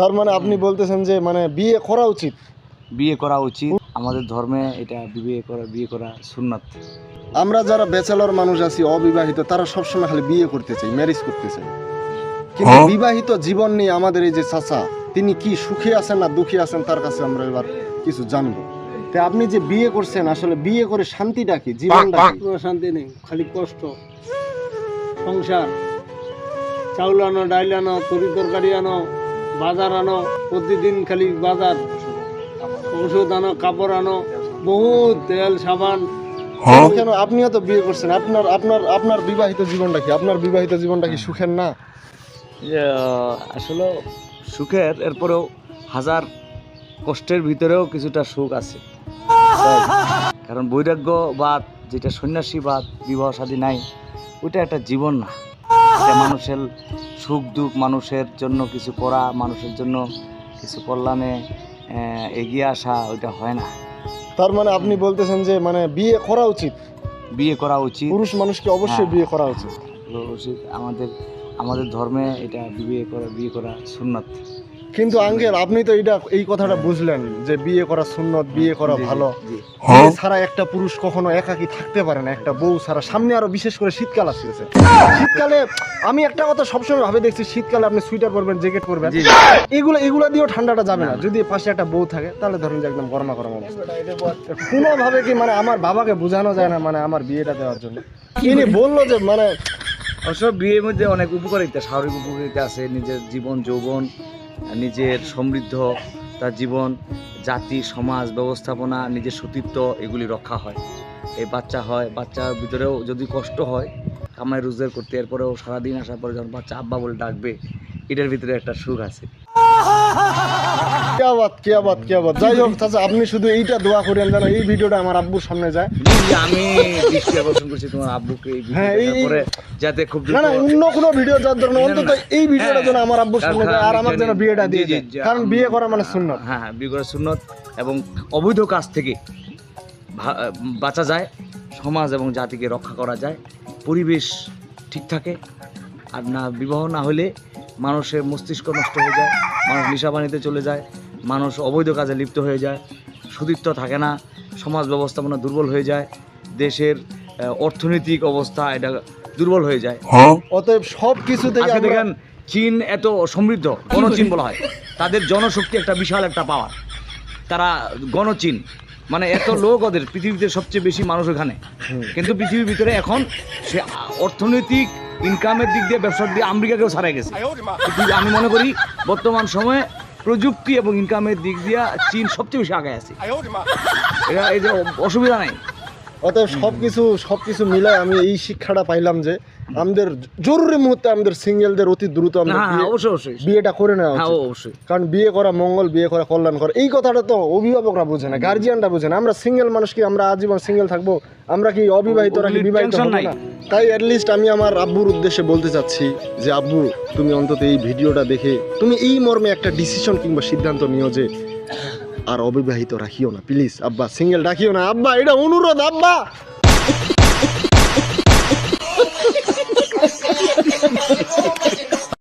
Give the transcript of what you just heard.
তার মানে আপনি বলতেছেন যে মানে বিয়ে করা উচিত। বিয়ে করা উচিত। আমাদের ধর্মে এটা বিয়ে করা বিয়ে করা সুন্নাত। আমরা যারা ব্যাচেলর মানুষ আছি অবিবাহিত তারা সবসময় খালি বিয়ে করতে চাই ম্যারেজ করতে চাই। কিন্তু বিবাহিত জীবন নিয়ে আমাদের এই যে চাচা তিনি কি সুখে আছেন না দুঃখে আছেন তার কাছে আমরা এবার কিছু জানব। তে আপনি যে বিয়ে করছেন আসলে বিয়ে করে শান্তিটা কি? জীবনটা? কোনো শান্তি নেই খালি কষ্ট। সংসার চাউল আনো ডাইল আনো তরি তরকারি আনো বাজার আনো প্রতিদিন খালি বাজার। ওষুধ আনো কাপড় আনো বহুত তেল সাবান। কেন আপনিও তো বিয়ে করছেন? আপনার আপনার আপনার বিবাহিত জীবনটা কি? আপনার বিবাহিত জীবনটা কি সুখের না? আসলে সুখের এরপরেও হাজার কষ্টের ভিতরেও কিছুটা সুখ আছে। কারণ বৈরাগ্যবাদ যেটা সন্ন্যাসীবাদ বিবাহ শাদী নাই ওইটা একটা জীবন না। এটা মানুষের সুখ দুঃখ মানুষের জন্য কিছু করা মানুষের জন্য কিছু কল্যাণে এগিয়ে আসা ওইটা হয় না। তার মানে আপনি বলতেছেন যে মানে বিয়ে করা উচিত? বিয়ে করা উচিত। পুরুষ মানুষকে অবশ্যই হ্যাঁ। বিয়ে করা উচিত। উচিত। আমাদের আমাদের ধর্মে এটা বিয়ে করা বিয়ে করা সুন্নাত। কিন্তু আঙ্কেল আপনি তো এটা এই কথাটা বুঝলেন যে বিয়ে করা সুন্নত বিয়ে করা ভালো। বিয়ে ছাড়া একটা পুরুষ কখনো একাকী থাকতে পারে না একটা বউ ছাড়া। সামনে আরও বিশেষ করে শীতকাল আসতেছে। শীতকালে আমি একটা কথা সবসময় ভাবে দেখছি শীতকালে আপনি সুইটার পরবেন জ্যাকেট পরবেন। এগুলো এগুলো দিয়েও ঠান্ডাটা যাবে না। যদি পাশে একটা বউ থাকে তাহলে ধরুন যে একদম গরমা গরম অবস্থা। কোনোভাবে কি মানে আমার বাবাকে বোঝানো যায় না মানে আমার বিয়েটা দেওয়ার জন্য। ইনি বলল যে মানে অবশ্য বিয়ের মধ্যে অনেক উপকারিতা শারীরিক উপকারিতা আছে নিজের জীবন যৌবন। নিজের সমৃদ্ধ, তার জীবন, জাতি, সমাজ, ব্যবস্থাপনা, নিজের সতীত্ব, এগুলি রক্ষা হয়। এই বাচ্চা হয়, বাচ্চার ভিতরেও যদি কষ্ট হয়, কামাই রোজগার করতে, এরপরেও সারাদিন আসার পরে যখন বাচ্চা আব্বা বলে ডাকবে এটার ভিতরে একটা সুখ আছে। কেয়াবাত কেয়াবাত কেয়াবাত যাই হোক চাচা আপনি শুধু এইটা দোয়া করেন যেন এই ভিডিওটা আমার আব্বুর সামনে যায়। আমি দৃষ্টি আকর্ষণ করছি তোমার আব্বুকে এই হ্যাঁ, ভিডিওটা যাতে খুব না না অন্য কোনো ভিডিও যার ধরনের না, না, অন্তত এই ভিডিওটা হ্যাঁ, যেন আমার আব্বুর সামনে যায় আর আমার যেন বিয়েটা দিয়ে যায় কারণ বিয়ে করা মানে শূন্য হ্যাঁ হ্যাঁ বিয়ে করা সুন্নত এবং অবৈধ কাজ থেকে বাঁচা যায় সমাজ এবং জাতিকে রক্ষা করা যায় পরিবেশ ঠিক থাকে। আর না বিবাহ না হলে মানুষের মস্তিষ্ক নষ্ট হয়ে যায় মানুষ নিশাপানিতে চলে যায় মানুষ অবৈধ কাজে লিপ্ত হয়ে যায় সুদীপ্ত থাকে না সমাজ ব্যবস্থাপনা দুর্বল হয়ে যায় দেশের অর্থনৈতিক অবস্থা এটা দুর্বল হয়ে যায়। অতএব সব কিছু থেকে দেখেন চীন এত সমৃদ্ধ গণচীন বলা হয়। তাদের জনশক্তি একটা বিশাল একটা পাওয়ার তারা গণচীন। মানে এত লোক ওদের পৃথিবীতে সবচেয়ে বেশি মানুষ ওখানে। কিন্তু পৃথিবীর ভিতরে এখন সে অর্থনৈতিক ইনকামের দিক দিয়ে ব্যবসার দিয়ে আমেরিকাকেও ছাড়াই গেছে। আমি মনে করি বর্তমান সময়ে প্রযুক্তি এবং ইনকামের দিক দিয়ে চীন সবচেয়ে বেশি আগে আছে। এটা এই যে অসুবিধা নাই। অতএব সবকিছু সবকিছু মিলাই আমি এই শিক্ষাটা পাইলাম যে আমাদের জরুরি মুহূর্তে আমাদের সিঙ্গেলদের অতি দ্রুত অবশ্যই বিয়েটা করে নেওয়া হ্যাঁ অবশ্যই। কারণ বিয়ে করা মঙ্গল বিয়ে করা কল্যাণ করা এই কথাটা তো অভিভাবকরা বোঝে না গার্জিয়ানরা বোঝে না। আমরা সিঙ্গেল মানুষ কি আমরা আজীবন সিঙ্গেল থাকব? আমরা কি অবিবাহিতরা কি বিবাহিত। না? তাই অ্যাটলিস্ট আমি আমার আব্বুর উদ্দেশ্যে বলতে চাচ্ছি যে, আব্বু, তুমি অন্তত এই ভিডিওটা দেখে, তুমি এই মর্মে একটা ডিসিশন কিংবা সিদ্ধান্ত নিও যে, আর অবিবাহিত রাখিও না প্লিজ আব্বা সিঙ্গেল রাখিও না, আব্বা, এটা অনুরোধ, আব্বা!